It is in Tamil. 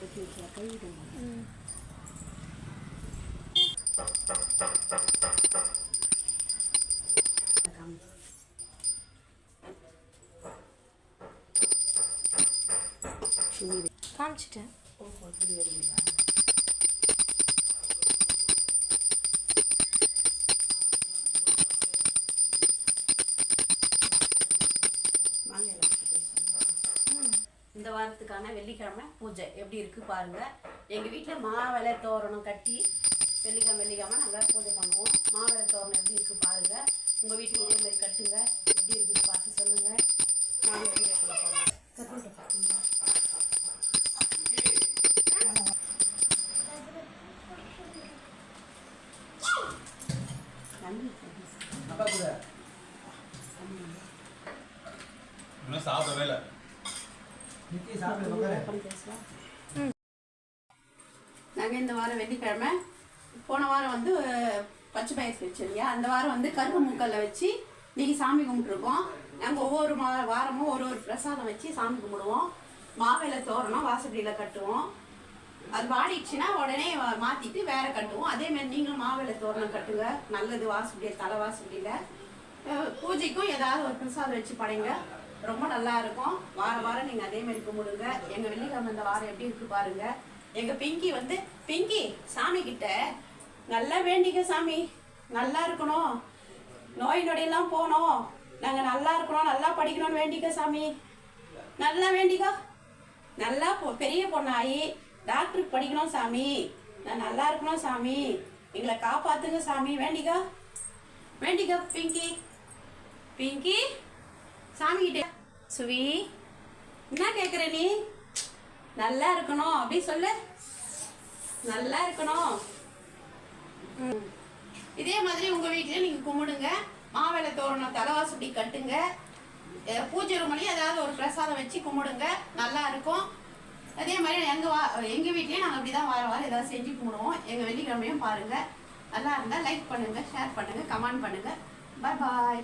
வெட்டி வச்சுருக்கா இந்த வாரத்துக்கான வெள்ளிக்கிழமை பூஜை. எப்படி இருக்குது பாருங்கள் எங்கள் வீட்டில் மாவிளை தோரணம் கட்டி வெள்ளிக்கிழமை வெள்ளிக்கிழமை நாங்கள் பூஜை பண்ணுவோம். மாவிளை தோரணம் எப்படி இருக்குது பாருங்கள் உங்கள் வீட்டில் இதே மாதிரி கட்டுங்க. எப்படி இருக்குது பார்த்து சொல்லுங்கள் நாங்கள் வீடியோக்குள்ள போகிறோம் கட்டுட்டு சாப்பிடவே இல்லை. நாங்கள் இந்த வாரம் வெள்ளிக்கிழமை போன வாரம் வந்து பச்சை பயிர் வச்சு இல்லையா அந்த வாரம் வந்து கருப்பு முக்கல்ல வச்சு இன்னைக்கு சாமி கும்பிட்டுருக்கோம். நாங்கள் ஒவ்வொரு மா வாரமும் ஒரு ஒரு பிரசாதம் வச்சு சாமி கும்பிடுவோம். மாவிளை தோரணம் வாசப்படியில் கட்டுவோம். அது வாடிடுச்சுன்னா உடனே மாற்றிட்டு மாத்திட்டு வேற கட்டுவோம். அதே மாதிரி நீங்களும் மாவிளை தோரணம் கட்டுங்க. நல்லது வாசப்படியில் தலை வாசப்படியில். பூஜைக்கும் ஏதாவது ஒரு பிரசாதம் வச்சு படைங்க. ரொம்ப நல்லா இருக்கும். வார வாரம் நீங்க அதே மாதிரி கும்பிடுங்க. எங்க வெள்ளிக்கிழமை இந்த வாரம் எப்படி இருக்கு பாருங்க. எங்க பிங்கி வந்து பிங்கி சாமி கிட்ட நல்லா வேண்டிக்க சாமி. நல்லா இருக்கணும். நோய் நொடியெல்லாம் போகணும். நாங்க நல்லா இருக்கணும். நல்லா படிக்கணும்னு வேண்டிக்க சாமி. நல்லா வேண்டிக்கோ. நல்லா பொ- பெரிய பொண்ணாயி டாக்டருக்கு படிக்கணும் சாமி. நான் நல்லா இருக்கணும் சாமி. எங்களை காப்பாத்துங்க சாமி. வேண்டிக்கோ. வேண்டிக்கோ பிங்கி. பிங்கி சாமி சுவி என்ன கேட்குற நீ? நல்லா இருக்கணும். அப்படி சொல்லு. நல்லா இருக்கணும். ம். இதே மாதிரி உங்கள் வீட்டில் நீங்கள் கும்பிடுங்க. மாவேலை தோரணம் தலைவாசப்படி கட்டுங்க. பூஜை ரூம்லயும் ஏதாவது ஒரு பிரசாதம் வச்சு கும்பிடுங்க. நல்லா இருக்கும். அதே மாதிரி எங்கள் வா எங்கள் வீட்லேயும் நாங்கள் அப்படி தான் வார வாரம் ஏதாவது செஞ்சு கும்பிடுவோம். எங்கள் வெள்ளிக்கிழமையும் பாருங்கள் நல்லா இருந்தால் லைக் பண்ணுங்கள் ஷேர் பண்ணுங்கள் கமெண்ட் பண்ணுங்கள் பாய் பாய்